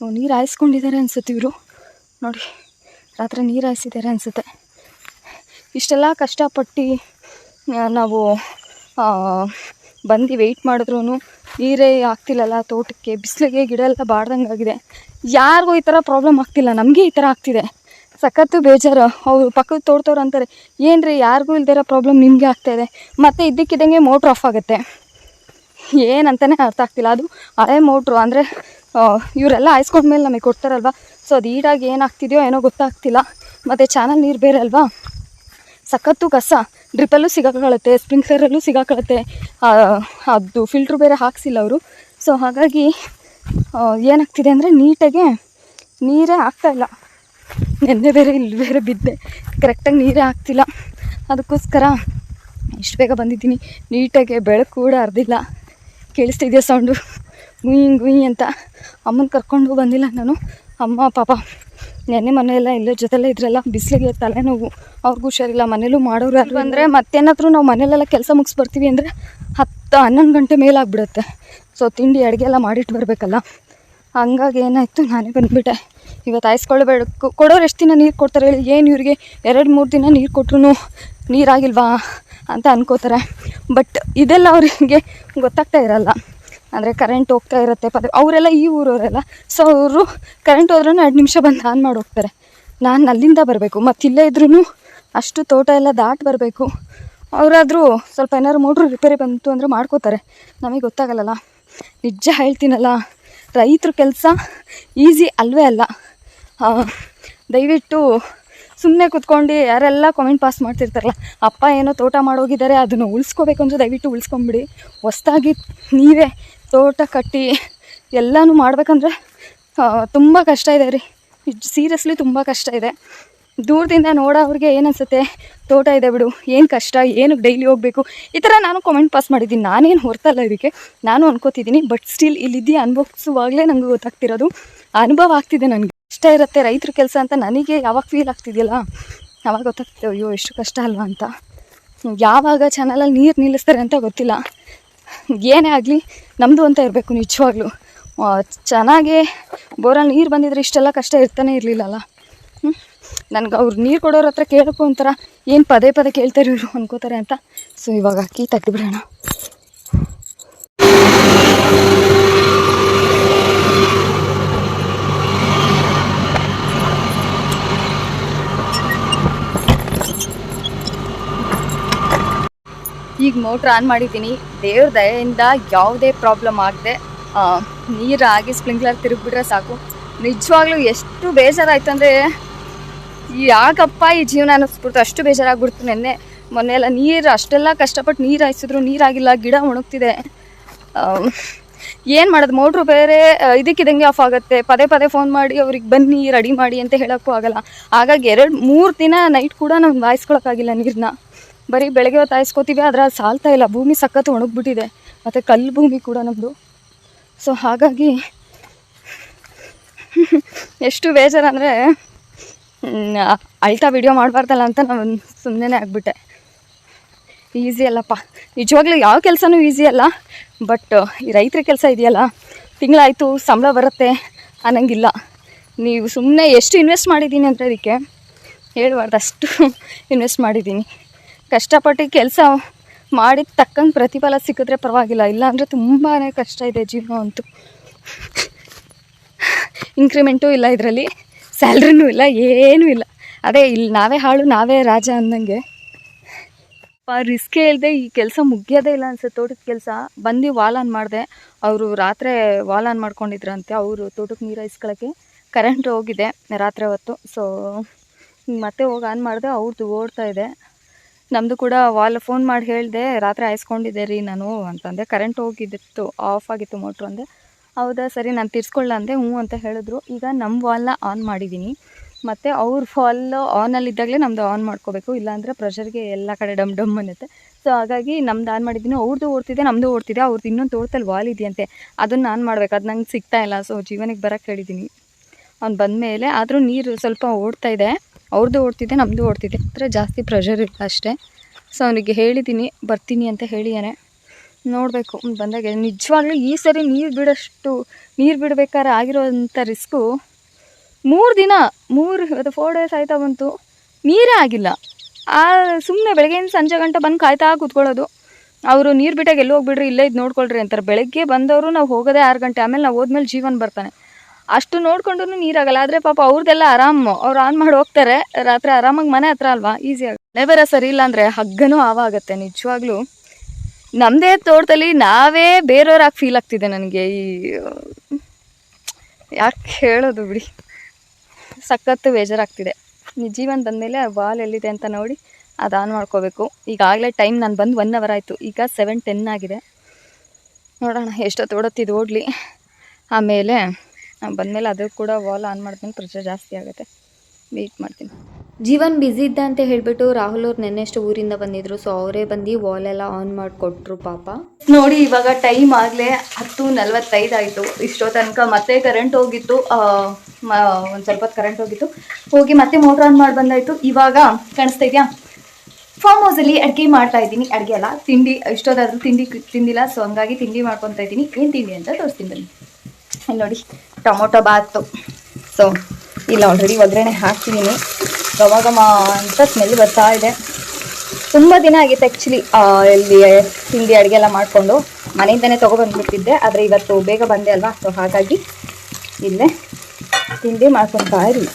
ನೀರು ಹಾಯಿಸ್ಕೊಂಡಿದ್ದಾರೆ ಅನ್ಸುತ್ತೆ ಇವರು. ನೋಡಿ, ರಾತ್ರಿ ನೀರು ಹಾಯಿಸಿದ್ದಾರೆ ಅನಿಸುತ್ತೆ. ಇಷ್ಟೆಲ್ಲ ಕಷ್ಟಪಟ್ಟು ನಾವು ಬಂದು ವೆಯ್ಟ್ ಮಾಡಿದ್ರೂ ನೀರೇ ಆಗ್ತಿಲ್ಲಲ್ಲ, ತೋಟಕ್ಕೆ, ಬಿಸಿಲಿಗೆ ಗಿಡ ಎಲ್ಲ ಬಾಡ್ದಂಗೆ ಆಗಿದೆ. ಯಾರಿಗೂ ಈ ಥರ ಪ್ರಾಬ್ಲಮ್ ಆಗ್ತಿಲ್ಲ, ನಮಗೆ ಈ ಥರ ಆಗ್ತಿದೆ. ಸಖತ್ತು ಬೇಜಾರು. ಅವರು ಪಕ್ಕದ ತೋಡ್ತವ್ರು ಅಂತಾರೆ ಏನು ರೀ ಯಾರಿಗೂ ಇಲ್ದಿರೋ ಪ್ರಾಬ್ಲಮ್ ನಿಮಗೆ ಆಗ್ತಾಯಿದೆ ಮತ್ತು ಇದ್ದಕ್ಕಿದ್ದಂಗೆ ಮೋಟ್ರ್ ಆಫ್ ಆಗುತ್ತೆ. ಏನಂತಲೇ ಅರ್ಥ ಆಗ್ತಿಲ್ಲ. ಅದು ಹಳೆ ಮೋಟ್ರು ಅಂದರೆ ಇವರೆಲ್ಲ ಹಾಯಿಸ್ಕೊಂಡ್ಮೇಲೆ ನಮಗೆ ಕೊಡ್ತಾರಲ್ವ? ಸೊ ಅದು ಈಡಾಗಿ ಏನಾಗ್ತಿದೆಯೋ ಏನೋ ಗೊತ್ತಾಗ್ತಿಲ್ಲ. ಮತ್ತು ಚಾನಲ್ ನೀರು ಬೇರೆ ಅಲ್ವಾ? ಸಖತ್ತು ಕಸ. ಡ್ರಿಪ್ಪಲ್ಲೂ ಸಿಗಾಕೊಳ್ಳುತ್ತೆ ಸ್ಪ್ರಿಂಕ್ಲರಲ್ಲೂ ಸಿಗಾಕೊಳ್ಳುತ್ತೆ ಆ, ಅದು ಫಿಲ್ಟ್ರು ಬೇರೆ ಹಾಕ್ಸಿಲ್ಲ ಅವರು. ಸೊ ಹಾಗಾಗಿ ಏನಾಗ್ತಿದೆ ಅಂದರೆ ನೀಟಾಗೆ ನೀರೇ ಆಗ್ತಾಯಿಲ್ಲ ನೆನ್ನೆ ಬೇರೆ ಇಲ್ಲಿ ಬೇರೆ ಬಿದ್ದೆ. ಕರೆಕ್ಟಾಗಿ ನೀರೇ ಆಗ್ತಿಲ್ಲ. ಅದಕ್ಕೋಸ್ಕರ ಇಷ್ಟು ಬೇಗ ಬಂದಿದ್ದೀನಿ. ನೀಟಾಗೆ ಬೆಳಕು ಕೂಡ ಅರ್ದಿಲ್ಲ ಕೇಳಿಸ್ತಿದೆಯಾ ಸೌಂಡು ಗುಯ್ ಗುಯ್ ಅಂತ ಅಮ್ಮನ ಕರ್ಕೊಂಡು ಬಂದಿಲ್ಲ ನಾನು. ಅಮ್ಮ, ಪಾಪ, ನೆನ್ನೆ ಮನೆಯೆಲ್ಲ ಇಲ್ಲೇ ಜೊತೆಲೇ ಇದ್ರಲ್ಲ, ಬಿಸಿಲಿಗೆ ತಲೆನೋವು, ಅವ್ರಿಗೂ ಹುಷಾರಿಲ್ಲ, ಮನೇಲೂ ಮಾಡೋರು ಯಾರು ಅಂದರೆ ಮತ್ತೇನಾದರೂ ನಾವು ಮನೇಲೆಲ್ಲ ಕೆಲಸ ಮುಗಿಸ್ಬರ್ತೀವಿ ಅಂದರೆ ಹತ್ತು, ಹನ್ನೊಂದು ಗಂಟೆ ಮೇಲಾಗ್ಬಿಡುತ್ತೆ. ಸೊ ತಿಂಡಿ, ಅಡುಗೆ ಎಲ್ಲ ಮಾಡಿಟ್ಟು ಬರಬೇಕಲ್ಲ. ಹಂಗಾಗಿ ಏನಾಯಿತು, ನಾನೇ ಬಂದುಬಿಟ್ಟೆ. ಇವತ್ತು ಹಾಯಿಸ್ಕೊಳ್ಬೇಡ ಕೊಡೋರು ಎಷ್ಟು ದಿನ ನೀರು ಕೊಡ್ತಾರೆ ಹೇಳಿ? ಏನು ಇವ್ರಿಗೆ? ಎರಡು, ಮೂರು ದಿನ ನೀರು ಕೊಟ್ರು ನೀರಾಗಿಲ್ವಾ ಅಂತ ಅನ್ಕೋತಾರೆ. ಬಟ್ ಇದೆಲ್ಲ ಅವರಿಗೆ ಗೊತ್ತಾಗ್ತಾ ಇರಲ್ಲ. ಅಂದರೆ ಕರೆಂಟ್ ಹೋಗ್ತಾ ಇರುತ್ತೆ ಪದ ಅವರೆಲ್ಲ ಈ ಊರವರೆಲ್ಲ. ಸೊ ಅವರು ಕರೆಂಟ್ ಹೋದ್ರೂ ಎರಡು ನಿಮಿಷ ಬಂದು ಆನ್ ಮಾಡಿ ಹೋಗ್ತಾರೆ. ನಾನು ಅಲ್ಲಿಂದ ಬರಬೇಕು. ಮತ್ತು ಇಲ್ಲೇ ಇದ್ರೂ ಅಷ್ಟು ತೋಟ ಎಲ್ಲ ದಾಟಿ ಬರಬೇಕು. ಅವರಾದರೂ ಸ್ವಲ್ಪ ಏನಾದ್ರು ಮೋಟ್ರು ರಿಪೇರಿ ಬಂತು ಅಂದರೆ ಮಾಡ್ಕೋತಾರೆ. ನಮಗೆ ಗೊತ್ತಾಗಲ್ಲ ನಿಜ ಹೇಳ್ತೀನಲ್ಲ, ರೈತರ ಕೆಲಸ ಈಸಿ ಅಲ್ವೇ ಅಲ್ಲ. ದಯವಿಟ್ಟು ಸುಮ್ಮನೆ ಕುತ್ಕೊಂಡು ಯಾರೆಲ್ಲ ಕಾಮೆಂಟ್ ಪಾಸ್ ಮಾಡ್ತಿರ್ತಾರಲ್ಲ, ಅಪ್ಪ ಏನೋ ತೋಟ ಮಾಡೋಗಿದ್ದಾರೆ, ಅದನ್ನು ಉಳಿಸ್ಕೋಬೇಕು ಅಂದರೆ ದಯವಿಟ್ಟು ಉಳಿಸ್ಕೊಂಬಿಡಿ. ಹೊಸ್ದಾಗಿ ನೀವೇ ತೋಟ ಕಟ್ಟಿ ಎಲ್ಲನೂ ಮಾಡ್ಬೇಕಂದ್ರೆ ತುಂಬ ಕಷ್ಟ ಇದೆ ರೀ. ಸೀರಿಯಸ್ಲಿ ತುಂಬ ಕಷ್ಟ ಇದೆ. ದೂರದಿಂದ ನೋಡೋವ್ರಿಗೆ ಏನು ಅನ್ಸುತ್ತೆ ತೋಟ ಇದೆ ಬಿಡು. ಏನು ಕಷ್ಟ? ಏನು ಡೈಲಿ ಹೋಗಬೇಕು? ಈ ಥರ ನಾನು ಕಾಮೆಂಟ್ ಪಾಸ್ ಮಾಡಿದ್ದೀನಿ. ನಾನೇನು ಹೊರ್ತಲ್ಲ ಇದಕ್ಕೆ. ನಾನು ಅನ್ಕೋತಿದ್ದೀನಿ ಬಟ್ ಸ್ಟಿಲ್ ಇಲ್ಲಿದ್ದೀ ಅನುಭವಿಸುವಾಗಲೇ ನನಗೆ ಗೊತ್ತಾಗ್ತಿರೋದು. ಅನುಭವ ಆಗ್ತಿದೆ ನನಗೆ. ಇಷ್ಟ ಇರುತ್ತೆ ರೈತರ ಕೆಲಸ ಅಂತ ನನಗೆ ಯಾವಾಗ ಫೀಲ್ ಆಗ್ತಿದೆಯಲ್ಲ? ಅವಾಗ ಗೊತ್ತಾಗ್ತದೆ, ಅಯ್ಯೋ ಎಷ್ಟು ಕಷ್ಟ ಅಲ್ವಾ? ಅಂತ. ಯಾವಾಗ ಚಾನಲಲ್ಲಿ ನೀರು ನಿಲ್ಲಿಸ್ತಾರೆ ಅಂತ ಗೊತ್ತಿಲ್ಲ. ಏನೇ ಆಗಲಿ ನಮ್ಮದು ಅಂತ ಇರಬೇಕು ನಿಜವಾಗ್ಲೂ. ಚೆನ್ನಾಗೇ ಬೋರಲ್ಲಿ ನೀರು ಬಂದಿದ್ರೆ ಇಷ್ಟೆಲ್ಲ ಕಷ್ಟ ಇರ್ತಾನೆ ಇರಲಿಲ್ಲಲ್ಲ? ನನಗೆ ಅವ್ರು ನೀರು ಕೊಡೋರ ಹತ್ರ ಕೇಳೋಕ್ಕೂ ಏನು ಪದೇ ಪದೇ ಕೇಳ್ತಾರೆ ಇವರು ಅನ್ಕೋತಾರೆ ಅಂತ. ಸೊ ಇವಾಗ ಅಕ್ಕಿ ತೆಗ್ದುಬಿಡೋಣ ಈಗ ಮೋಟ್ರ್ ಆನ್ ಮಾಡಿದ್ದೀನಿ. ದೇವ್ರ ದಯೆಯಿಂದ ಯಾವುದೇ ಪ್ರಾಬ್ಲಮ್ ಆಗದೆ ನೀರಾಗಿ ಸ್ಪ್ರಿಂಕ್ಲರ್ ತಿರುಗಿಬಿಟ್ರೆ ಸಾಕು. ನಿಜವಾಗ್ಲೂ ಎಷ್ಟು ಬೇಜಾರಾಯ್ತು ಅಂದರೆ ಯಾಕಪ್ಪ ಈ ಜೀವನ ಅನ್ನಿಸ್ಬಿಡ್ತು ಅಷ್ಟು ಬೇಜಾರಾಗ್ಬಿಡ್ತು ನೆನ್ನೆ. ಮೊನ್ನೆ ಎಲ್ಲ ನೀರು, ಅಷ್ಟೆಲ್ಲ ಕಷ್ಟಪಟ್ಟು ನೀರು ಹಾಯಿಸಿದ್ರು, ನೀರಾಗಿಲ್ಲ, ಗಿಡ ಒಣಗ್ತಿದೆ. ಏನು ಮಾಡೋದು? ಮೋಟ್ರು ಬೇರೆ ಇದಕ್ಕಿದಂಗೆ ಆಫ್ ಆಗುತ್ತೆ. ಪದೇ ಪದೇ ಫೋನ್ ಮಾಡಿ, ಅವ್ರಿಗೆ ಬನ್ನಿ ರೆಡಿ ಮಾಡಿ ಅಂತ ಹೇಳೋಕ್ಕೂ ಆಗಲ್ಲ. ಹಾಗಾಗಿ ಎರಡು, ಮೂರು ದಿನ ನೈಟ್ ಕೂಡ ನಾವು ಬಾಯಿಸ್ಕೊಳಕ್ಕಾಗಿಲ್ಲ ನೀರನ್ನ ಬರೀ ಬೆಳಗ್ಗೆ ಹೊತ್ತು ಹಾಯಿಸ್ಕೋತೀವಿ, ಆದರೆ ಅದು ಸಾಲ್ತಾ ಇಲ್ಲ. ಭೂಮಿ ಸಖತ್ತು ಒಣಗಿಬಿಟ್ಟಿದೆ. ಮತ್ತು ಕಲ್ಲು ಭೂಮಿ ಕೂಡ ನಮ್ಮದು ಸೊ ಹಾಗಾಗಿ ಎಷ್ಟು ಬೇಜಾರಂದರೆ ಅಳ್ತಾ ವಿಡಿಯೋ ಮಾಡಬಾರ್ದಲ್ಲ ಅಂತ ನಾನು ಸುಮ್ಮನೆ ಆಗಿಬಿಟ್ಟೆ. ಈಸಿ ಅಲ್ಲಪ್ಪ. ನಿಜವಾಗ್ಲೂ ಯಾವ ಕೆಲಸನೂ ಈಸಿ ಅಲ್ಲ. ಬಟ್ ಈ ರೈತರ ಕೆಲಸ ಇದೆಯಲ್ಲ, ತಿಂಗಳಾಯಿತು, ಸಂಬಳ ಬರುತ್ತೆ ಅನ್ನಂಗಿಲ್ಲ. ನೀವು ಸುಮ್ಮನೆ ಎಷ್ಟು ಇನ್ವೆಸ್ಟ್ ಮಾಡಿದ್ದೀನಿ ಅಂತ ಅದಕ್ಕೆ ಹೇಳಬಾರ್ದು. ಅಷ್ಟು ಇನ್ವೆಸ್ಟ್ ಮಾಡಿದ್ದೀನಿ. ಕಷ್ಟಪಟ್ಟು ಕೆಲಸ ಮಾಡಿದ ತಕ್ಕಂಗೆ ಪ್ರತಿಫಲ ಸಿಕ್ಕಿದ್ರೆ ಪರವಾಗಿಲ್ಲ. ಇಲ್ಲಾಂದರೆ ತುಂಬಾ ಕಷ್ಟ ಇದೆ ಜೀವನ ಅಂತೂ. ಇನ್ಕ್ರಿಮೆಂಟೂ ಇಲ್ಲ ಇದರಲ್ಲಿ. ಸ್ಯಾಲ್ರಿನೂ ಇಲ್ಲ, ಏನೂ ಇಲ್ಲ. ಅದೇ ಇಲ್ಲಿ ನಾವೇ ಹಾಳು, ನಾವೇ ರಾಜ ಅಂದಂಗೆ. ರಿಸ್ಕೇ ಇಲ್ಲದೆ ಈ ಕೆಲಸ ಮುಗಿಯೋದೇ ಇಲ್ಲ ಅನ್ಸುತ್ತೆ. ತೋಟದ ಕೆಲಸ ಬಂದು ವಾಲ್ ಆನ್ ಮಾಡಿದೆ. ಅವರು ರಾತ್ರಿ ವಾಲ್ ಆನ್ ಮಾಡ್ಕೊಂಡಿದ್ರಂತೆ. ಅವರು ತೋಟಕ್ಕೆ ನೀರು ಹಾಯಿಸ್ಕೊಳ್ಳೋಕ್ಕೆ ಕರೆಂಟ್ ಹೋಗಿದೆ ರಾತ್ರಿ ಹೊತ್ತು. ಸೊ ಮತ್ತೆ ಹೋಗಿ ಆನ್ ಮಾಡಿದೆ ಅವ್ರದ್ದು ಓಡ್ತಾ ಇದೆ. ನಮ್ಮದು ಕೂಡ ವಾಲ್ ಫೋನ್ ಮಾಡಿ ಹೇಳಿದೆ, ರಾತ್ರಿ ಹಾಯಿಸ್ಕೊಂಡಿದ್ದೆ ರೀ ನಾನು, ಅಂತಂದೆ. ಕರೆಂಟ್ ಹೋಗಿದ್ದಿತ್ತು, ಆಫ್ ಆಗಿತ್ತು ಮೋಟ್ರು, ಅಂದೆ. ಹೌದಾ, ಸರಿ, ನಾನು ತಿರ್ಸ್ಕೊಳ್ಳ ಅಂದೆ. ಹ್ಞೂ ಅಂತ ಹೇಳಿದ್ರು. ಈಗ ನಮ್ಮ ವಾಲ್ನ ಆನ್ ಮಾಡಿದ್ದೀನಿ ಮತ್ತು ಅವ್ರ ಫಾಲ್ ಆನಲ್ಲಿದ್ದಾಗಲೇ ನಮ್ಮದು ಆನ್ ಮಾಡ್ಕೋಬೇಕು. ಇಲ್ಲಾಂದರೆ ಪ್ರೆಷರ್ಗೆ ಎಲ್ಲ ಕಡೆ ಡಮ್ ಡಮ್ ಅನ್ನುತ್ತೆ. ಸೊ, ಹಾಗಾಗಿ ನಮ್ದು ಆನ್ ಮಾಡಿದ್ದೀನಿ ಅವ್ರದ್ದು ಓಡ್ತಿದೆ ನಮ್ಮದು ಓಡ್ತಿದೆ. ಅವ್ರದ್ದು ಇನ್ನೊಂದು ತೋಟದಲ್ಲಿ ವಾಲ್ ಇದೆಯಂತೆ. ಅದನ್ನು ಆನ್ ಮಾಡಬೇಕು. ಅದು ನಂಗೆ ಸಿಗ್ತಾ ಇಲ್ಲ. ಸೊ ಜೀವನಕ್ಕೆ ಬರೋಕ್ಕೆ ಹೇಳಿದ್ದೀನಿ ಅವ್ನು ಬಂದಮೇಲೆ ಆದರೂ ನೀರು ಸ್ವಲ್ಪ ಓಡ್ತಾ ಇದೆ. ಅವ್ರದ್ದು ಓಡ್ತಿದೆ ನಮ್ಮದು ಓಡ್ತಿದೆ. ಹತ್ರ ಜಾಸ್ತಿ ಪ್ರೆಷರ್ ಇಲ್ಲ ಅಷ್ಟೇ. ಸೊ ಅವನಿಗೆ ಹೇಳಿದ್ದೀನಿ ಬರ್ತೀನಿ ಅಂತ ಹೇಳಿಯಾನೆ ನೋಡಬೇಕು ಬಂದಾಗ. ನಿಜವಾಗ್ಲೂ ಈ ಸರಿ ನೀರು ಬಿಡೋಷ್ಟು, ನೀರು ಬಿಡಬೇಕಾದ್ರೆ ಆಗಿರೋವಂಥ ರಿಸ್ಕು ಮೂರು ದಿನ, ಮೂರು, ಅದು ಫೋರ್ ಡೇಸ್ ಆಯ್ತಾ ಬಂತು. ನೀರೇ ಆಗಿಲ್ಲ. ಆ ಸುಮ್ಮನೆ ಬೆಳಗ್ಗೆಯಿಂದ ಸಂಜೆ ಗಂಟೆ ಬಂದು ಕಾಯ್ತಾ ಕೂತ್ಕೊಳ್ಳೋದು. ಅವರು ನೀರು ಬಿಟ್ಟಾಗ ಎಲ್ಲಿ ಹೋಗ್ಬಿಡ್ರಿ, ಇಲ್ಲೇ ಇದು ನೋಡ್ಕೊಳ್ರಿ ಅಂತಾರೆ. ಬೆಳಗ್ಗೆ ಬಂದವರು ನಾವು ಹೋಗೋದೇ ಆರು ಗಂಟೆ. ಆಮೇಲೆ ನಾವು ಹೋದ್ಮೇಲೆ ಜೀವನ ಬರ್ತಾನೆ. ಅಷ್ಟು ನೋಡ್ಕೊಂಡು ನೀರಾಗಲ್ಲ, ಆದರೆ ಪಾಪ ಅವ್ರದ್ದೆಲ್ಲ ಆರಾಮು, ಅವ್ರು ಆನ್ ಮಾಡಿ ಹೋಗ್ತಾರೆ. ರಾತ್ರಿ ಆರಾಮಾಗಿ ಮನೆ ಹತ್ರ ಅಲ್ವಾ? ಈಸಿಯಾಗಿ ಆಗ ನೆವರ ಸರಿ ಇಲ್ಲ ಅಂದರೆ ಹಗ್ಗನೂ ಆವಾಗತ್ತೆ ನಿಜವಾಗ್ಲೂ. ನಮ್ಮದೇ ತೋಟದಲ್ಲಿ ನಾವೇ ಬೇರೆಯವ್ರಾಗಿ ಫೀಲ್ ಆಗ್ತಿದೆ ನನಗೆ ಈ, ಯಾಕೆ ಹೇಳೋದು ಬಿಡಿ. ಸಖತ್ತು ಬೇಜಾರಾಗ್ತಿದೆ. ಜೀವನ ಆ ಬಾಲ್ ಎಲ್ಲಿದೆ ಅಂತ ನೋಡಿ ಅದು ಆನ್ ಮಾಡ್ಕೋಬೇಕು. ಈಗಾಗಲೇ ಟೈಮ್ ನಾನು ಬಂದು ಒನ್ ಅವರ್ ಆಯಿತು. ಈಗ ಸೆವೆನ್ ಟೆನ್ ಆಗಿದೆ. ನೋಡೋಣ ಎಷ್ಟೊತ್ತು ಓಡತ್ತಿದ್ದು ಓಡಲಿ. ಆಮೇಲೆ ಬಂದಮೇಲೆ ಅದು ಕೂಡ ವಾಲ್ ಆನ್ ಮಾಡ್ತೀನಿ ಪ್ರೆಷರ್ ಜಾಸ್ತಿ ಆಗುತ್ತೆ. ವೆಯ್ಟ್ ಮಾಡ್ತೀನಿ. ಜೀವನ್ ಬ್ಯುಸಿ ಇದ್ದ ಅಂತ ಹೇಳ್ಬಿಟ್ಟು ರಾಹುಲ್ ಅವ್ರು ನೆನ್ನೆಷ್ಟು ಊರಿಂದ ಬಂದಿದ್ರು ಸೊ ಅವರೇ ಬಂದು ವಾಲ್ ಎಲ್ಲ ಆನ್ ಮಾಡಿಕೊಟ್ರು ಪಾಪ. ನೋಡಿ, ಇವಾಗ ಟೈಮ್ ಆಗಲೇ ಹತ್ತು ನಲ್ವತ್ತೈದು ಆಯಿತು. ಇಷ್ಟೋ ತನಕ ಮತ್ತೆ ಕರೆಂಟ್ ಹೋಗಿತ್ತು ಒಂದು ಸ್ವಲ್ಪ ಕರೆಂಟ್ ಹೋಗಿತ್ತು. ಹೋಗಿ ಮತ್ತೆ ಮೋಟ್ರ್ ಆನ್ ಮಾಡಿ ಬಂದಾಯಿತು. ಇವಾಗ ಕಾಣಿಸ್ತಾ ಇದೆಯಾ? ಫಾರ್ಮ್ ಹೌಸಲ್ಲಿ ಅಡುಗೆ ಮಾಡ್ತಾ ಇದ್ದೀನಿ. ಅಡುಗೆ ಅಲ್ಲ, ತಿಂಡಿ, ಇಷ್ಟೋದಾದರೂ ತಿಂಡಿ ತಿಂದಿಲ್ಲ ಸೊ ಹಂಗಾಗಿ ತಿಂಡಿ ಮಾಡ್ಕೊತಾ ಇದ್ದೀನಿ. ಏನು ತಿಂಡಿ ಅಂತ ತೋರಿಸ್ತೀನಿ ಬನ್ನಿ. ನೋಡಿ. ಟೊಮೊಟೊ ಬಾತು. ಸೊ ಇಲ್ಲ ಆಲ್ರೆಡಿ ಒಗ್ಗರಣೆ ಹಾಕ್ತಿದ್ದೀನಿ ಗಮ ಗಮ ಅಂತ ಸ್ಮೆಲ್ ಬರ್ತಾ ಇದೆ. ತುಂಬ ದಿನ ಆಗಿತ್ತು ಆ್ಯಕ್ಚುಲಿ ಇಲ್ಲಿ ತಿಂಡಿ ಅಡುಗೆ ಎಲ್ಲ ಮಾಡಿಕೊಂಡು. ಮನೆಯಿಂದನೇ ತೊಗೊಬಂದ್ಬಿಟ್ಟಿದ್ದೆ ಆದರೆ ಇವತ್ತು ಬೇಗ ಬಂದೆ ಅಲ್ವಾ? ಸೊ ಹಾಗಾಗಿ ಇಲ್ಲೇ ತಿಂಡಿ ಮಾಡ್ಕೊತಾ ಇರಲಿ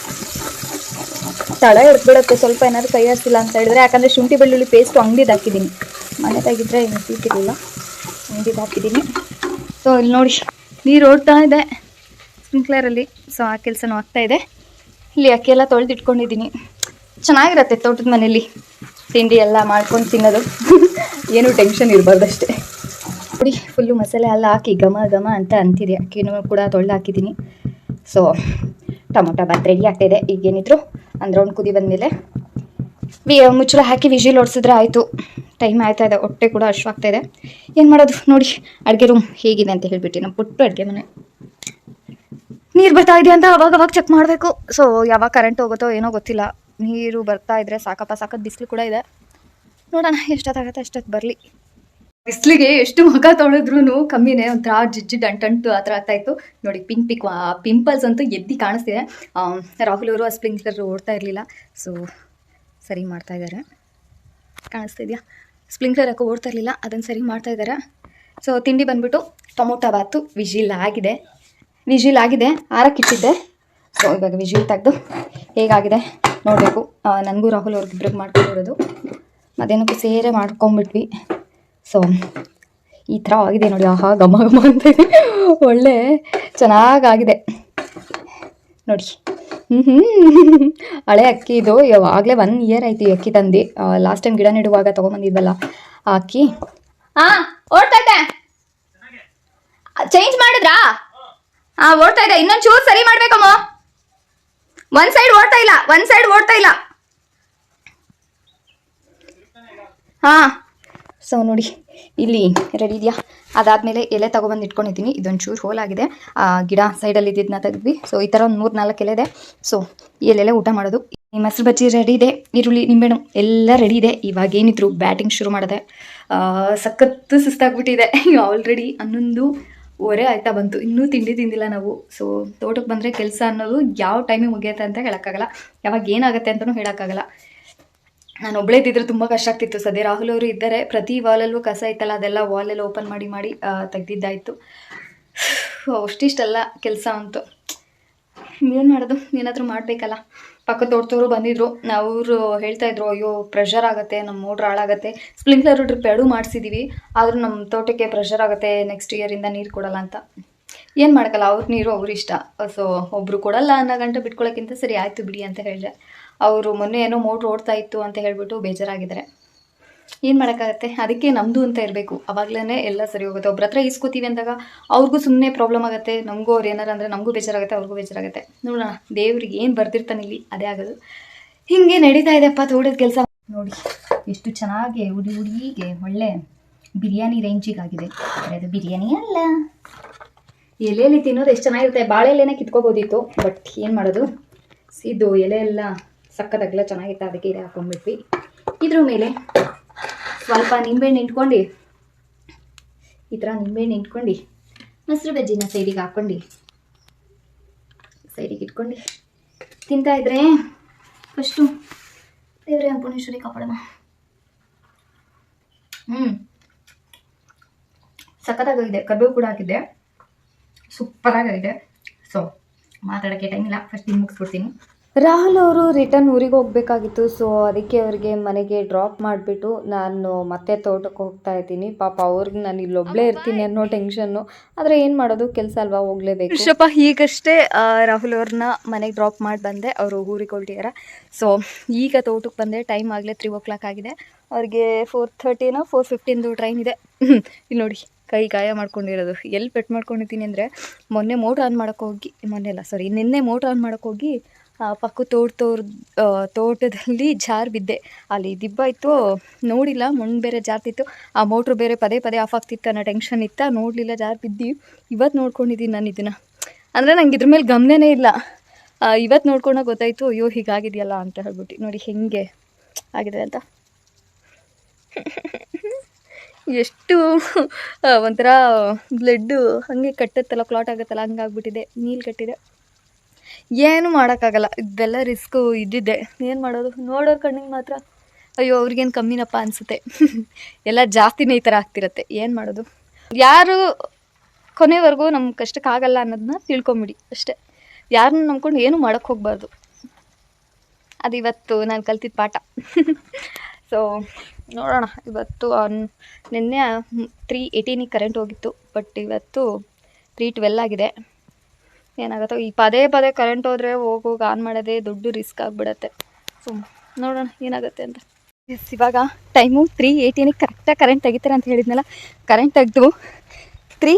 ತಳ ಹಿಡ್ಬಿಡುತ್ತೆ ಸ್ವಲ್ಪ ಏನಾದರೂ ಕೈ ಹರಿಸಿಲ್ಲ ಅಂತ ಹೇಳಿದ್ರೆ. ಯಾಕಂದರೆ ಶುಂಠಿ ಬೆಳ್ಳುಳ್ಳಿ ಪೇಸ್ಟು ಅಂಗಡಿದು ಹಾಕಿದ್ದೀನಿ. ಮನೆದಾಗಿದ್ದರೆ ಏನು ಸಿಕ್ಕಿರಲಿಲ್ಲ ಅಂಗಡಿದು ಹಾಕಿದ್ದೀನಿ. ಸೊ ಇಲ್ಲಿ ನೋಡಿ, ನೀರು ಓಡ್ತಾ ಇದೆ. ಸ್ಪ್ರಿಂಕ್ಲರಲ್ಲಿ ಸೊ ಆ ಕೆಲಸನೂ ಆಗ್ತಾ ಇದೆ. ಇಲ್ಲಿ ಅಕ್ಕಿ ಎಲ್ಲ ತೊಳೆದಿಟ್ಕೊಂಡಿದ್ದೀನಿ. ಚೆನ್ನಾಗಿರತ್ತೆ ತೋಟದ ಮನೇಲಿ ತಿಂಡಿ ಎಲ್ಲ ಮಾಡ್ಕೊಂಡು ತಿನ್ನೋದು. ಏನೂ ಟೆನ್ಷನ್ ಇರಬಾರ್ದಷ್ಟೇ ನೋಡಿ ಫುಲ್ಲು ಮಸಾಲೆ ಎಲ್ಲ ಹಾಕಿ ಘಮ ಘಮ ಅಂತ ಅಂತಿದೆ. ಅಕ್ಕಿನೂ ಕೂಡ ತೊಳೆದು ಹಾಕಿದ್ದೀನಿ ಸೊ ಟೊಮೊಟೊ ಬಾತ್ ರೆಡಿ ಆಗ್ತಾಯಿದೆ ಈಗೇನಿದ್ರು ಅಂದ್ರೆ ಒಂದು ಕುದಿ ಬಂದಮೇಲೆ ವಿ ಮುಚ್ಚಳ ಹಾಕಿ ವಿಜಿಲ್ ಓಡಿಸಿದ್ರೆ ಆಯಿತು. ಟೈಮ್ ಆಯ್ತಾ ಇದೆ. ಹೊಟ್ಟೆ ಕೂಡ ಅಶ್ವಾಗ್ತಾಯಿದೆ ಏನು ಮಾಡೋದು? ನೋಡಿ, ಅಡುಗೆ ರೂಮ್ ಹೇಗಿದೆ ಅಂತ ಹೇಳಿಬಿಟ್ಟು, ನಮ್ಮ ಪುಟ್ಟು ಅಡುಗೆ ಮನೆ. ನೀರು ಬರ್ತಾ ಇದೆ ಅಂತ ಅವಾಗ ಅವಾಗ ಚೆಕ್ ಮಾಡಬೇಕು. ಸೊ ಯಾವಾಗ ಕರೆಂಟ್ ಹೋಗುತ್ತೋ ಏನೋ ಗೊತ್ತಿಲ್ಲ. ನೀರು ಬರ್ತಾ ಇದ್ರೆ ಸಾಕಪ್ಪ ಸಾಕತ್ ಬಿಸಿಲು ಕೂಡ ಇದೆ. ನೋಡೋಣ, ಎಷ್ಟೊತ್ತಾಗತ್ತೆ ಅಷ್ಟೊತ್ತು ಬರಲಿ. ಬಿಸಿಲಿಗೆ ಎಷ್ಟು ಮುಖ ತೊಳೆದ್ರೂ ಕಮ್ಮಿನೇ, ಒಂಥರ ಜಿಜ್ಜಿ ಡಂಟಂಟು ಆ ಥರ ಆಗ್ತಾ ಇತ್ತು. ನೋಡಿ ಪಿಂಕ್ ಪಿಕ್ ಪಿಂಪಲ್ಸ್ ಅಂತೂ ಎದ್ದು ಕಾಣಿಸ್ತಿದೆ. ರಾಹುಲ್ ಅವರು ಆ ಸ್ಪ್ರಿಂಕ್ಲರ್ ಓಡ್ತಾ ಇರಲಿಲ್ಲ. ಸೊ ಸರಿ ಮಾಡ್ತಾ ಇದ್ದಾರೆ. ಕಾಣಿಸ್ತಾ ಇದೆಯಾ? ಸ್ಪ್ರಿಂಕ್ಲರ್ ಯಾಕೋ ಓಡ್ತಾ ಇರಲಿಲ್ಲ, ಅದನ್ನು ಸರಿ ಮಾಡ್ತಾ ಇದ್ದಾರೆ. ಸೊ ತಿಂಡಿ ಬಂದ್ಬಿಟ್ಟು ಟೊಮೊಟೊ ಬಾತು ವಿಜಿಲ್ ಆಗಿದೆ. ವಿಜಿಲ್ ಆಗಿದೆ ಆರಕ್ಕಿಟ್ಟಿದ್ದೆ ಸೊ ಇವಾಗ ವಿಜಿಲ್ ತೆಗೆದು ಹೇಗಾಗಿದೆ ನೋಡಬೇಕು. ನನಗೂ ರಾಹುಲ್ ಅವ್ರಿಗಿಬ್ರಿಗೆ ಮಾಡ್ಕೊಂಡಿರೋದು ಮತ್ತೇನಕ್ಕೂ ಸೇರೆ ಮಾಡ್ಕೊಂಬಿಟ್ವಿ. ಸೊ ಈ ಥರ ಆಗಿದೆ ನೋಡಿ ಆಹಾ ಗಮ ಘಮ ಅಂತ ಇದೆ. ಒಳ್ಳೆ ಚೆನ್ನಾಗಾಗಿದೆ. ನೋಡಿ. ಹ್ಞೂ ಹಳೆ ಅಕ್ಕಿ ಇದು ಆಗಲೇ ಒನ್ ಇಯರ್ ಆಯ್ತು ಈ ಅಕ್ಕಿ ತಂದು. ಲಾಸ್ಟ್ ಟೈಮ್ ಗಿಡ ನೆಡುವಾಗ ತೊಗೊಂಬಂದಿದ್ವಲ್ಲ ಆ ಅಕ್ಕಿ. ಹಾಂ ಓಡ್ತೈತೆ ಚೇಂಜ್ ಮಾಡಿದ್ರಾ? ಹಾಂ ಓಡ್ತಾ ಇದೆ. ಇನ್ನೊಂದು ಚೂರು ಸರಿ ಮಾಡ್ಬೇಕಮ್ಮ. ಒಂದ್ ಸೈಡ್ ಓಡ್ತಾ ಇಲ್ಲ ಒಂದ್ ಸೈಡ್ ಓಡ್ತಾ ಇಲ್ಲ. ಹಾ. ಸೊ ನೋಡಿ ಇಲ್ಲಿ ರೆಡಿ ಇದೆಯಾ? ಅದಾದ್ಮೇಲೆ ಎಲೆ ತೊಗೊಬಂದು ಇಟ್ಕೊಂಡಿದ್ದೀನಿ. ಇದೊಂದು ಚೂರು ಹೋಲ್ ಆಗಿದೆ. ಆ ಗಿಡ ಸೈಡಲ್ಲಿ ಇದ್ದಿದ್ದನ್ನ ತೆಗೆದ್ವಿ. ಸೊ ಈ ಥರ ಒಂದು ಮೂರು ನಾಲ್ಕು ಎಲೆ ಇದೆ. ಸೊ ಎಲೆಲೆ ಊಟ ಮಾಡೋದು. ಮೊಸರು ಬಜ್ಜಿ ರೆಡಿ ಇದೆ? ಈರುಳ್ಳಿ ನಿಂಬೆಹಣ್ಣು ಎಲ್ಲ ರೆಡಿ ಇದೆ. ಇವಾಗ ಏನಿದ್ರು ಬ್ಯಾಟಿಂಗ್ ಶುರು ಮಾಡಿದೆ. ಆ, ಸಖತ್ತು ಸುಸ್ತಾಗ್ಬಿಟ್ಟಿದೆ. ಆಲ್ರೆಡಿ ಹನ್ನೊಂದು ಒರೆ ಆಯ್ತಾ ಬಂತು. ಇನ್ನೂ ತಿಂಡಿ ತಿಂದಿಲ್ಲ ನಾವು. ಸೊ ತೋಟಕ್ಕೆ ಬಂದರೆ ಕೆಲಸ ಅನ್ನೋದು ಯಾವ ಟೈಮಿಗೆ ಮುಗಿಯುತ್ತೆ ಅಂತ ಹೇಳೋಕ್ಕಾಗಲ್ಲ. ಯಾವಾಗ ಏನಾಗುತ್ತೆ ಅಂತಲೂ ಹೇಳೋಕ್ಕಾಗಲ್ಲ. ನಾನು ಒಬ್ಬಳೇ ಇದ್ದಿದ್ರೆ ತುಂಬ ಕಷ್ಟ ಆಗ್ತಿತ್ತು. ಸದ್ಯ ರಾಹುಲ್ ಅವರು ಇದ್ದಾರೆ. ಪ್ರತಿ ವಾಲಲ್ಲೂ ಕಸ ಇತ್ತಲ್ಲ ಅದೆಲ್ಲ ವಾಲೆಲ್ಲ ಓಪನ್ ಮಾಡಿ ಮಾಡಿ ತೆಗ್ದಿದ್ದಾಯಿತು. ಅಷ್ಟಿಷ್ಟಲ್ಲ ಕೆಲಸ ಅಂತು. ಏನು ಮಾಡೋದು? ಏನಾದರೂ ಮಾಡಬೇಕಲ್ಲ. ಪಕ್ಕದ ತೋಟದವರು ಬಂದಿದ್ರು. ಅವರು ಹೇಳ್ತಾ ಇದ್ರು, ಅಯ್ಯೋ ಪ್ರೆಷರ್ ಆಗುತ್ತೆ ನಮ್ಮ ಮೋಟ್ರ್ ಹಾಳಾಗುತ್ತೆ. ಸ್ಪ್ರಿಂಕ್ಲರ್ ಡ್ರಿಪ್ ಎರಡು ಮಾಡಿಸಿದ್ದೀವಿ ಆದರೂ ನಮ್ಮ ತೋಟಕ್ಕೆ ಪ್ರೆಷರ್ ಆಗುತ್ತೆ ನೆಕ್ಸ್ಟ್ ಇಯರಿಂದ ನೀರು ಕೊಡಲ್ಲ ಅಂತ. ಏನು ಮಾಡೋಕ್ಕಲ್ಲ, ಅವ್ರ ನೀರು ಅವ್ರ ಇಷ್ಟ. ಸೊ ಒಬ್ಬರು ಕೊಡಲ್ಲ ಅನ್ನೋ ಗಂಟೆ ಬಿಟ್ಕೊಳ್ಳೋಕ್ಕಿಂತ ಸರಿ ಆಯಿತು ಬಿಡಿ ಅಂತ ಹೇಳಿದೆ. ಅವರು ಮೊನ್ನೆ ಏನೋ ಮೋಟ್ರ್ ಓಡ್ತಾ ಇತ್ತು ಅಂತ ಹೇಳಿಬಿಟ್ಟು ಬೇಜಾರಾಗಿದ್ದಾರೆ. ಏನು ಮಾಡೋಕ್ಕಾಗತ್ತೆ? ಅದಕ್ಕೆ ನಮ್ಮದು ಅಂತ ಇರಬೇಕು. ಅವಾಗಲೇ ಎಲ್ಲ ಸರಿ ಹೋಗುತ್ತೆ. ಒಬ್ರ ಹತ್ರ ಇಸ್ಕೋತೀವಿ ಅಂದಾಗ ಅವ್ರಿಗೂ ಸುಮ್ಮನೆ ಪ್ರಾಬ್ಲಮ್ ಆಗುತ್ತೆ. ನಮಗೂ ಅವ್ರು ಏನಾರು ಅಂದರೆ ನಮಗೂ ಬೇಜಾರಾಗುತ್ತೆ, ಅವ್ರಿಗೂ ಬೇಜಾರಾಗುತ್ತೆ. ನೋಡೋಣ, ದೇವ್ರಿಗೆ ಏನು ಬರ್ದಿರ್ತಾನೆ ಇಲ್ಲಿ, ಅದೇ ಆಗೋದು. ಹಿಂಗೆ ನಡೀತಾ ಇದೆಪ್ಪ ತೋಟದ ಕೆಲಸ. ನೋಡಿ, ಎಷ್ಟು ಚೆನ್ನಾಗಿ ಹುಡಿ ಹುಡುಗಿಗೆ ಒಳ್ಳೆ ಬಿರಿಯಾನಿ ರೇಂಜಿಗಾಗಿದೆ. ಅದು ಬಿರಿಯಾನಿ ಅಲ್ಲ. ಎಲೆಯಲ್ಲಿ ತಿನ್ನೋದು ಎಷ್ಟು ಚೆನ್ನಾಗಿರುತ್ತೆ. ಬಾಳೆ ಎಲೆನೇ ಕಿತ್ಕೋಬೋದಿತ್ತು, ಬಟ್ ಏನು ಮಾಡೋದು? ಇದು ಎಲೆ ಎಲ್ಲ ಸಕ್ಕದಾಗಲ್ಲ ಚೆನ್ನಾಗಿತ್ತು. ಅದಕ್ಕೆ ಇದೆ ಹಾಕೊಂಡ್ಬಿಟ್ವಿ. ಇದ್ರ ಮೇಲೆ ಸ್ವಲ್ಪ ನಿಂಬೆಹಣ್ಣು ಇಟ್ಕೊಂಡು, ಈ ಥರ ನಿಂಬೆಹಣ್ಣು ಇಟ್ಕೊಂಡು, ಮೊಸರು ಬಜ್ಜಿನ ಸೈಡಿಗೆ ಹಾಕ್ಕೊಂಡು, ಸೈಡಿಗೆ ಇಟ್ಕೊಂಡು, ತಿಂತಾ ಇದ್ರೆ ಫಸ್ಟು ದೇವರೇ ಅನ್ನಪೂರ್ಣೇಶ್ವರಿ ಕಾಪಾಡೋಣ ಹ್ಞೂ ಸಖತ್ತಾಗಿದೆ, ಕರ್ಬೇವು ಕೂಡ ಹಾಕಿದ್ದೆ. ಸೂಪರಾಗಿದೆ. ಸೊ ಮಾತಾಡೋಕ್ಕೆ ಟೈಮ್ ಇಲ್ಲ. ಫಸ್ಟ್ ತಿಂದು ಮುಗಿಸ್ಬಿಡ್ತೀನಿ. ರಾಹುಲ್ ಅವರು ರಿಟರ್ನ್ ಊರಿಗೆ ಹೋಗಬೇಕಾಗಿತ್ತು ಸೊ ಅದಕ್ಕೆ ಅವರಿಗೆ ಮನೆಗೆ ಡ್ರಾಪ್ ಮಾಡಿಬಿಟ್ಟು ನಾನು ಮತ್ತೆ ತೋಟಕ್ಕೆ ಹೋಗ್ತಾ ಇದ್ದೀನಿ. ಪಾಪ ಅವ್ರಿಗೆ ನಾನು ಇಲ್ಲೊಬ್ಬಳೇ ಇರ್ತೀನಿ ಅನ್ನೋ ಟೆನ್ಷನ್ನು ಆದರೆ ಏನು ಮಾಡೋದು? ಕೆಲಸ ಅಲ್ವಾ? ಹೋಗಲೇಬೇಕು. ಶಪ ಈಗಷ್ಟೇ ರಾಹುಲ್ ಅವ್ರನ್ನ ಮನೆಗೆ ಡ್ರಾಪ್ ಮಾಡಿ ಬಂದೆ. ಅವರು ಊರಿಗೆ ಹೊರಟಿದ್ದಾರೆ ಸೊ ಈಗ ತೋಟಕ್ಕೆ ಬಂದೆ. ಟೈಮ್ ಆಗಲೇ ತ್ರೀ ಓ ಕ್ಲಾಕ್ ಆಗಿದೆ. ಅವ್ರಿಗೆ ಫೋರ್ ಥರ್ಟಿನೋ ಫೋರ್ ಫಿಫ್ಟೀನ್ದು ಟ್ರೈನ್ ಇದೆ. ಇಲ್ಲಿ ನೋಡಿ ಕೈ ಗಾಯ ಮಾಡ್ಕೊಂಡಿರೋದು. ಎಲ್ಲಿ ಪೆಟ್ ಮಾಡ್ಕೊಂಡಿದ್ದೀನಿ ಅಂದರೆ ಮೊನ್ನೆ ಮೋಟ್ರ್ ಆನ್ ಮಾಡೋಕ್ಕೆ ಹೋಗಿ ಮೊನ್ನೆ ಅಲ್ಲ ಸಾರಿ ನಿನ್ನೆ ಮೋಟ್ರ್ ಆನ್ ಮಾಡೋಕ್ಕೆ ಹೋಗಿ ಪಕ್ಕ ತೋಟ ತೋರ್ ತೋಟದಲ್ಲಿ ಜಾರ್ ಬಿದ್ದೆ. ಅಲ್ಲಿ ದಿಬ್ಬ ಇತ್ತು, ನೋಡಿಲ್ಲ, ಮಣ್ಣು ಬೇರೆ ಜಾರ್ತಿತ್ತು ಆ ಮೋಟ್ರ್ ಬೇರೆ ಪದೇ ಪದೇ ಆಫ್ ಆಗ್ತಿತ್ತು, ಅನ್ನೋ ಟೆನ್ಷನ್ ಇತ್ತ. ನೋಡಲಿಲ್ಲ, ಜಾರ್ ಬಿದ್ದು ಇವತ್ತು ನೋಡ್ಕೊಂಡಿದ್ದೀನಿ ನಾನು ಇದನ್ನು ಅಂದರೆ ನಂಗೆ ಇದ್ರ ಮೇಲೆ ಗಮನನೇ ಇಲ್ಲ. ಇವತ್ತು ನೋಡ್ಕೊಂಡಾಗ ಗೊತ್ತಾಯಿತು, ಅಯ್ಯೋ, ಹೀಗಾಗಿದೆಯಲ್ಲ ಅಂತ ಹೇಳ್ಬಿಟ್ಟು. ನೋಡಿ, ಹೆಂಗೆ ಆಗಿದೆ ಅಂತ. ಎಷ್ಟು ಒಂಥರ, ಬ್ಲಡ್ಡು, ಹಾಗೆ ಕಟ್ಟತ್ತಲ್ಲ ಕ್ಲಾಟ್ ಆಗುತ್ತಲ್ಲ, ಹಂಗಾಗ್ಬಿಟ್ಟಿದೆ. ನೀಲ್ ಕಟ್ಟಿದೆ. ಏನು ಮಾಡೋಕ್ಕಾಗಲ್ಲ. ಇದೆಲ್ಲ ರಿಸ್ಕು ಇದ್ದಿದ್ದೆ ಏನು ಮಾಡೋದು? ನೋಡೋರು ಕಣ್ಣಿಗೆ ಮಾತ್ರ ಅಯ್ಯೋ, ಅವ್ರಿಗೇನು ಕಮ್ಮಿನಪ್ಪ ಅನಿಸುತ್ತೆ. ಎಲ್ಲ ಜಾಸ್ತಿನೇ ಈ ಥರ ಆಗ್ತಿರತ್ತೆ. ಏನು ಮಾಡೋದು? ಯಾರು ಕೊನೆವರೆಗೂ ನಮ್ಮ ಕಷ್ಟಕ್ಕಾಗಲ್ಲ ಅನ್ನೋದನ್ನ ತಿಳ್ಕೊಂಬಿಡಿ ಅಷ್ಟೇ. ಯಾರನ್ನ ನಂಬ್ಕೊಂಡು ಏನೂ ಮಾಡೋಕ್ಕೆ ಹೋಗಬಾರ್ದು. ಅದು ಇವತ್ತು ನಾನು ಕಲ್ತಿದ್ದ ಪಾಠ. ಸೊ ನೋಡೋಣ. ಇವತ್ತು ನಿನ್ನೆ ತ್ರೀ ಏಯ್ಟೀನಿಗೆ ಕರೆಂಟ್ ಹೋಗಿತ್ತು. ಬಟ್ ಇವತ್ತು ತ್ರೀ ಟ್ವೆಲ್ ಆಗಿದೆ. ಏನಾಗುತ್ತೋ? ಈ ಪದೇ ಪದೇ ಕರೆಂಟ್ ಹೋದರೆ ಹೋಗೋಗಿ ಆನ್ ಮಾಡೋದೇ ದೊಡ್ಡ ರಿಸ್ಕ್ ಆಗಿಬಿಡತ್ತೆ. ಸೊ ನೋಡೋಣ ಏನಾಗುತ್ತೆ ಅಂತ. ಎಸ್ ಇವಾಗ ಟೈಮು ತ್ರೀ ಏಯ್ಟೀನಿಗೆ ಕರೆಕ್ಟಾಗಿ ಕರೆಂಟ್ ತೆಗಿತಾರೆ ಅಂತ ಹೇಳಿದ್ನಲ್ಲ? ಕರೆಂಟ್ ತೆಗೆದು ತ್ರೀ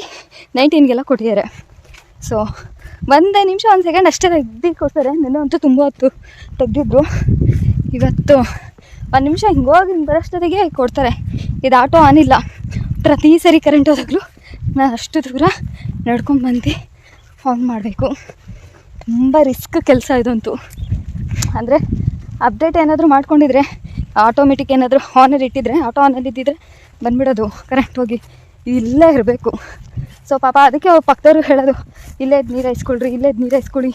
ನೈನ್ಟೀನ್ಗೆಲ್ಲ ಕೊಟ್ಟಿದ್ದಾರೆ. ಸೊ ಒಂದೇ ನಿಮಿಷ, ಒಂದು ಸೆಕೆಂಡ್ ಅಷ್ಟೇ ತೆಗ್ದು ಕೊಡ್ತಾರೆ ನೆನ್ನೆ ಅಂತೂ ತುಂಬ ಹೊತ್ತು ತೆಗ್ದಿದ್ರು. ಇವತ್ತು ಒಂದು ನಿಮಿಷ ಹಿಂಗೆ ಹೋಗಿ ಹಿಂಗೆ ಬರೋಷ್ಟೊತ್ತಿಗೆ ಕೊಡ್ತಾರೆ. ಇದು ಆಟೋ ಆನಿಲ್ಲ ಪ್ರತಿ ಸರಿ ಕರೆಂಟ್ ಹೋದಾಗಲೂ ನಾನು ಅಷ್ಟು ದೂರ ನಡ್ಕೊಂಡು ಬಂದು. ಆನ್ ಮಾಡಬೇಕು. ತುಂಬ ರಿಸ್ಕ್ ಕೆಲಸ ಇದಂತೂ. ಅಂದರೆ ಅಪ್ಡೇಟ್ ಏನಾದರೂ ಮಾಡ್ಕೊಂಡಿದ್ರೆ ಆಟೋಮೆಟಿಕ್ ಏನಾದರೂ ಆನಲ್ಲಿ ಇಟ್ಟಿದ್ರೆ ಆಟೋ ಆನಲ್ಲಿ ಇದ್ದಿದ್ರೆ ಬಂದ್ಬಿಡೋದು ಕರೆಂಟ್ ಹೋಗಿ ಇಲ್ಲೇ ಇರಬೇಕು. ಸೊ ಪಾಪ ಅದಕ್ಕೆ ಪಕ್ಕದವರು ಪಕ್ಕದವ್ರು ಹೇಳೋದು, ಇಲ್ಲೇ ನೀರು ಹಾಯಿಸ್ಕೊಳ್ರಿ ಇಲ್ಲೇ ನೀರು ಹಾಯಿಸ್ಕೊಳ್ಳಿ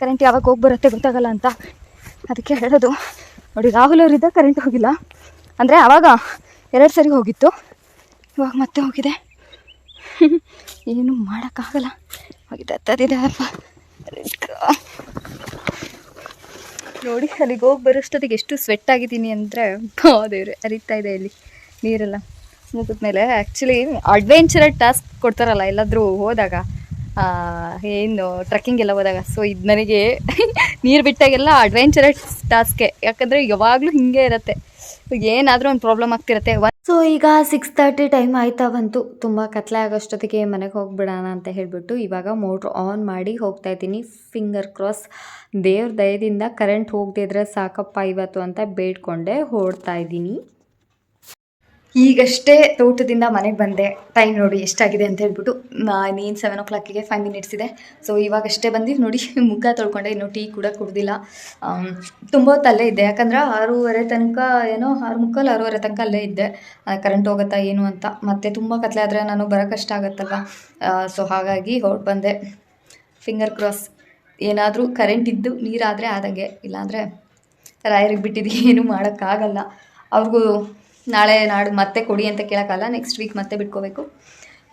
ಕರೆಂಟ್ ಯಾವಾಗ ಹೋಗಿ ಬರುತ್ತೆ ಗೊತ್ತಾಗಲ್ಲ ಅಂತ. ಅದಕ್ಕೆ ಹೇಳೋದು. ನೋಡಿ, ರಾಹುಲ್ ಅವರಿದ್ದ ಕರೆಂಟ್ ಹೋಗಿಲ್ಲ. ಅಂದರೆ ಆವಾಗ ಎರಡು ಸರಿ ಹೋಗಿತ್ತು. ಇವಾಗ ಮತ್ತೆ ಹೋಗಿದೆ. ಏನು ಮಾಡೋಕ್ಕಾಗಲ್ಲ. ಹೋಗಿದೆ ಹತ್ತದಿದೆಯಪ್ಪ ರಿಸ್ಕ್ ನೋಡಿ, ಅಲ್ಲಿಗೆ ಹೋಗಿ ಬರೋಷ್ಟೊತ್ತಿಗೆ ಎಷ್ಟು ಸ್ವೆಟ್ ಆಗಿದ್ದೀನಿ ಅಂದರೆ ದೇವ್ರೆ ಅರಿತಾ ಇದೆ ಇಲ್ಲಿ ನೀರೆಲ್ಲ. ಮುಗಿದ ಮೇಲೆ ಆ್ಯಕ್ಚುಲಿ ಅಡ್ವೆಂಚರಲ್ ಟಾಸ್ಕ್ ಕೊಡ್ತಾರಲ್ಲ, ಎಲ್ಲಾದರೂ ಹೋದಾಗ ಏನು ಟ್ರಕ್ಕಿಂಗ್ ಎಲ್ಲ ಹೋದಾಗ. ಸೊ ಇದು ನನಗೆ ನೀರು ಬಿಟ್ಟಾಗೆಲ್ಲ ಅಡ್ವೆಂಚರಸ್ ಟಾಸ್ಕೆ ಯಾಕಂದರೆ ಯಾವಾಗಲೂ ಹಿಂಗೆ ಇರುತ್ತೆ. ಏನಾದರೂ ಒಂದು ಪ್ರಾಬ್ಲಮ್ ಆಗ್ತಿರತ್ತೆ. ಸೊ ಈಗ ಸಿಕ್ಸ್ ತರ್ಟಿ ಟೈಮ್ ಆಯ್ತಾ ಬಂತು. ತುಂಬ ಕತ್ಲೆ ಆಗೋಷ್ಟೊತ್ತಿಗೆ ಮನೆಗೆ ಹೋಗ್ಬಿಡೋಣ ಅಂತ ಹೇಳಿಬಿಟ್ಟು ಇವಾಗ ಮೋಟ್ರ್ ಆನ್ ಮಾಡಿ ಹೋಗ್ತಾ ಇದ್ದೀನಿ. ಫಿಂಗರ್ ಕ್ರಾಸ್ ದೇವ್ರ ದಯದಿಂದ ಕರೆಂಟ್ ಹೋಗದಿದ್ರೆ ಸಾಕಪ್ಪ ಇವತ್ತು ಅಂತ ಬೇಡ್ಕೊಂಡೆ ಓಡ್ತಾ ಇದ್ದೀನಿ. ಈಗಷ್ಟೇ ತೋಟದಿಂದ ಮನೆಗೆ ಬಂದೆ. ಟೈಮ್ ನೋಡಿ ಎಷ್ಟಾಗಿದೆ ಅಂತ ಹೇಳ್ಬಿಟ್ಟು ನೀನು ಸೆವೆನ್ ಓ ಕ್ಲಾಕಿಗೆ ಫೈವ್ ಮಿನಿಟ್ಸ್ ಇದೆ. ಸೊ ಇವಾಗಷ್ಟೇ ಬಂದು ನೋಡಿ ಮುಖ ತೊಳ್ಕೊಂಡೆ. ಇನ್ನೂ ಟೀ ಕೂಡ ಕುಡ್ದಿಲ್ಲ. ತುಂಬ ಹೊತ್ತು ಅಲ್ಲೇ ಇದ್ದೆ ಯಾಕಂದ್ರೆ ಆರೂವರೆ ತನಕ ಏನೋ ಆರು ಮುಕ್ಕಾಲು, ಆರೂವರೆ ತನಕ ಅಲ್ಲೇ ಇದ್ದೆ. ಕರೆಂಟ್ ಹೋಗುತ್ತಾ ಏನು ಅಂತ. ಮತ್ತೆ ತುಂಬ ಕತ್ಲೆ ಆದರೆ ನಾನು ಬರೋ ಕಷ್ಟ ಆಗುತ್ತಲ್ವ? ಸೊ ಹಾಗಾಗಿ ಹೊರಟು ಬಂದೆ. ಫಿಂಗರ್ ಕ್ರಾಸ್ ಏನಾದರೂ ಕರೆಂಟ್ ಇದ್ದು ನೀರಾದರೆ ಆದಂಗೆ. ಇಲ್ಲಾಂದರೆ ರಾಯರಿಗೆ ಬಿಟ್ಟಿದ್ದು ಏನು ಮಾಡೋಕ್ಕಾಗಲ್ಲ. ಅವ್ರಿಗೂ ನಾಳೆ ನಾಡು ಮತ್ತೆ ಕೊಡಿ ಅಂತ ಕೇಳೋಕ್ಕಲ್ಲ ನೆಕ್ಸ್ಟ್ ವೀಕ್ ಮತ್ತೆ ಬಿಟ್ಕೋಬೇಕು.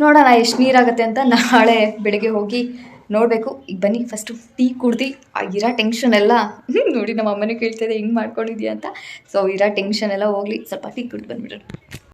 ನೋಡೋಣ ಎಷ್ಟು ನೀರಾಗುತ್ತೆ ಅಂತ ನಾಳೆ ಬೆಳಗ್ಗೆ ಹೋಗಿ ನೋಡಬೇಕು. ಈಗ ಬನ್ನಿ ಫಸ್ಟು ಟೀ ಕುಡ್ದು ಇರೋ ಟೆನ್ಷನ್ ಎಲ್ಲ ನೋಡಿ ನಮ್ಮ ಅಮ್ಮನೇ ಕೇಳ್ತಿದೆ ಹಿಂಗೆ ಮಾಡ್ಕೊಂಡಿದ್ಯಾ ಅಂತ? ಸೊ ಇರೋ ಟೆನ್ಷನ್ ಎಲ್ಲ ಹೋಗಲಿ, ಸ್ವಲ್ಪ ಟೀ ಕುಡ್ದು ಬಂದ್ಬಿಡೋಣ.